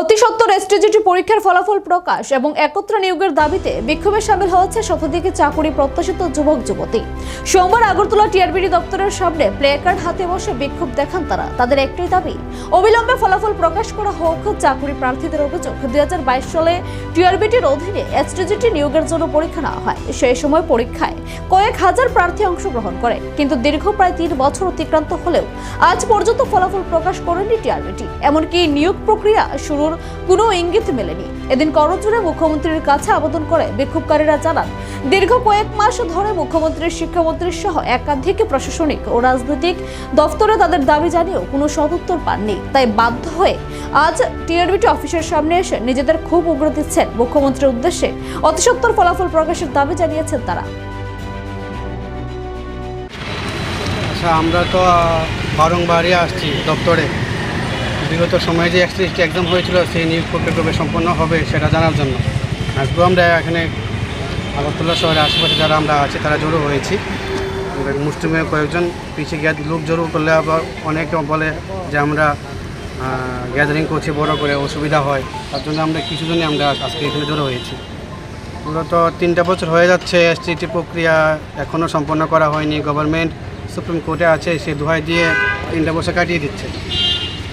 অতি সত্বর এসটিজিটি পরীক্ষার ফলাফল প্রকাশ এবং একত্র নিয়োগের দাবিতে বিক্ষোভে সামিল হয়েছে শতাধিক চাকুরি প্রত্যাশিত যুবক, যুবতী। সোমবার আগরতলা টিআরবিডি দপ্তরের সামনে প্লে কার্ড হাতে বসে বিক্ষোভ দেখান তারা। তাদের একটাই দাবি, অবিলম্বে ফলাফল প্রকাশ করা হোক চাকুরি প্রার্থীদের অভিযোগ। দুই সালে টিআরবিটির অধীনে এসটিজিটি নিয়োগের জন্য পরীক্ষা নেওয়া হয়। সেই সময় পরীক্ষায় কয়েক হাজার প্রার্থী অংশগ্রহণ করে, কিন্তু দীর্ঘ প্রায় তিন বছর অতিক্রান্ত হলেও আজ পর্যন্ত ফলাফল প্রকাশ করেনি টিআরবিটি এমনকি নিয়োগ প্রক্রিয়া শুরুর কোনো ইঙ্গিত মেলেনি। এদিন করজোড়ে মুখ্যমন্ত্রীর কাছে আবেদন করে বিক্ষোভকারীরা জানান, দীর্ঘ কয়েক মাস ধরে মুখ্যমন্ত্রীর শিক্ষামন্ত্রী সহ একাধিক প্রশাসনিক ও রাজনৈতিক দফতরে তাদের দাবি জানিয়েও কোনো সদুত্তর পাননি। তাই বাধ্য হয়ে আজ টিআরবিটি অফিসের সামনে এসে নিজেদের খুব উগ্র দিচ্ছেন মুখ্যমন্ত্রীর উদ্দেশ্যে। অতিসত্বর ফলাফল প্রকাশের দাবি জানিয়েছেন তারা। আচ্ছা আমরা তো বারংবারই আসছি দপ্তরে। বিগত সময়ে যে এক্সট্রিস্ট এক্সাম হয়েছিল, সেই নিয়োগ প্রক্রিয়া সম্পন্ন হবে সেটা জানার জন্য। আজকেও আমরা এখানে আগরতলা শহরের আশেপাশে যারা আমরা আছি, তারা জড়ো হয়েছি। মুসলিমে কয়েকজন পিছিয়ে গিয়ে লোক জড়ো করলে আবার অনেকে বলে যে আমরা গ্যাদারিং করছি, বড় করে অসুবিধা হয়। তার জন্য আমরা কিছু জনই আমরা আজকে এখানে জড়ো হয়েছি। মূলত তিনটা বছর হয়ে যাচ্ছে এসটিটি প্রক্রিয়া এখনও সম্পন্ন করা হয়নি। গভর্নমেন্ট সুপ্রিম কোর্টে আছে, সে দোহাই দিয়ে তিনটা বছর কাটিয়ে দিচ্ছে।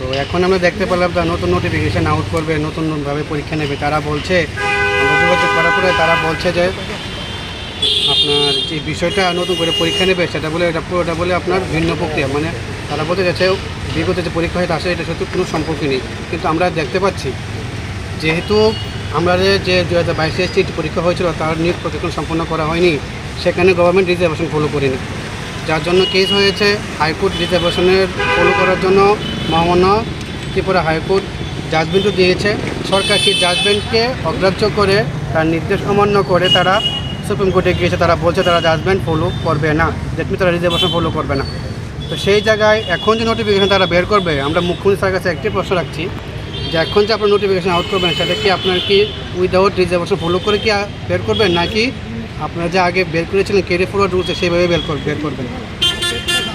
তো এখন আমরা দেখতে পেলাম তারা নতুন নোটিফিকেশান আউট করবে নতুনভাবে পরীক্ষা নেবে। তারা বলছে যোগাযোগ করার পরে তারা বলছে যে আপনার যে বিষয়টা নতুন করে পরীক্ষা নেবে, সেটা বলে এটা পুরোটা বলে আপনার ভিন্ন প্রক্রিয়া। মানে তারা বলতে যাচ্ছে বিগত যে পরীক্ষা হয়তো আসে এটা সত্যি কোনো সম্পর্ক নেই। কিন্তু আমরা দেখতে পাচ্ছি, যেহেতু আমরা যে দু হাজার বাইশে পরীক্ষা হয়েছিল, তার নিয়োগ প্রশিক্ষণ সম্পন্ন করা হয়নি, সেখানে গভর্নমেন্ট রিজার্ভেশন ফলো করেনি। যার জন্য কেস হয়েছে হাইকোর্ট রিজার্ভেশনের ফলো করার জন্য। মহামান্য ত্রিপুরা হাইকোর্ট জাজমেন্টও দিয়েছে। সরকার সেই জাজমেন্টকে অগ্রাহ্য করে, তার নির্দেশ অমান্য করে তারা সুপ্রিম কোর্টে গিয়েছে, তারা বলছে তারা জাজমেন্ট ফলো করবে না। দ্যাট তারা রিজার্ভেশন ফলো করবে না। তো সেই জায়গায় এখন যে নোটিফিকেশন তারা বের করবে, আমরা মুখ্যমন্ত্রী স্যারের কাছে একটি প্রশ্ন রাখছি যে এখন যে আপনার নোটিফিকেশন আউট করবেন, সেটা কি আপনার কি উইদাউট রিজার্ভেশন ফলো করে কি বের করবেন? নাকি আপনারা যে আগে বের করেছিলেন কেরিয়ার ফরওয়ার্ড রুলসে সেইভাবে বের কর- বের করবেন।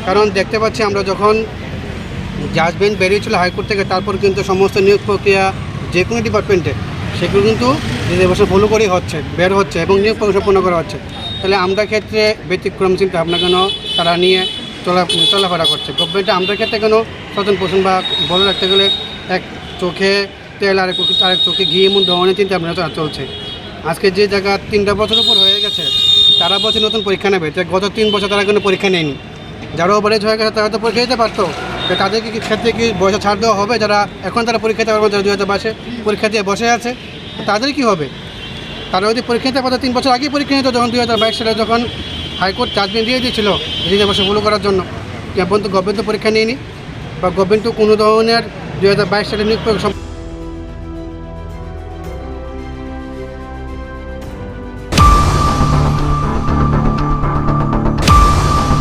কারণ দেখতে পাচ্ছি আমরা যখন জাজমেন্ট বেরিয়েছিল হাইকোর্ট থেকে, তারপর কিন্তু সমস্ত নিয়োগ প্রক্রিয়া যে কোনো ডিপার্টমেন্টে সেগুলো কিন্তু রিজার্ভেশন ফলো করেই হচ্ছে, বের হচ্ছে এবং নিয়োগ সম্পন্ন করা হচ্ছে। তাহলে আমরা ক্ষেত্রে ব্যতিক্রম চিন্তা ভাবনা কেন তারা নিয়ে চলা চলাফেরা করছে? গভর্নমেন্টে আমরা ক্ষেত্রে কেন সচেতন পোষণ বা বলে রাখতে গেলে এক চোখে তেল, আরেক আরেক চোখে ঘি এমন ধরনের চিন্তা ভাবনা চলছে। আজকে যে জায়গা তিনটা বছর উপর গেছে, তারা বলছে নতুন পরীক্ষা নেবে। তো গত তিন বছর তারা কোনো পরীক্ষা নেয়নি। যারা ওভারেজ হয়ে গেছে, তারা তো পরীক্ষা দিতে পারতো। তো তাদেরকে কি ক্ষেত্রে কি বয়সে ছাড় দেওয়া হবে? যারা এখন তারা পরীক্ষা দিতে পারবে দু হাজার বাইশে পরীক্ষা দিয়ে বসে আছে, তাদের কি হবে? তারা যদি পরীক্ষা দিতে পারতো, তিন বছর আগেই পরীক্ষা নিত যখন দুই হাজার বাইশ সালে যখন হাইকোর্ট জাজমেন্ট দিয়ে দিয়েছিল রিজার্ভেশন ফলো করার জন্য। এখন তো গভর্নমেন্ট পরীক্ষা নিয়নি, বা গভর্নমেন্ট কোনো ধরনের দু হাজার বাইশ সালে নিয়োগ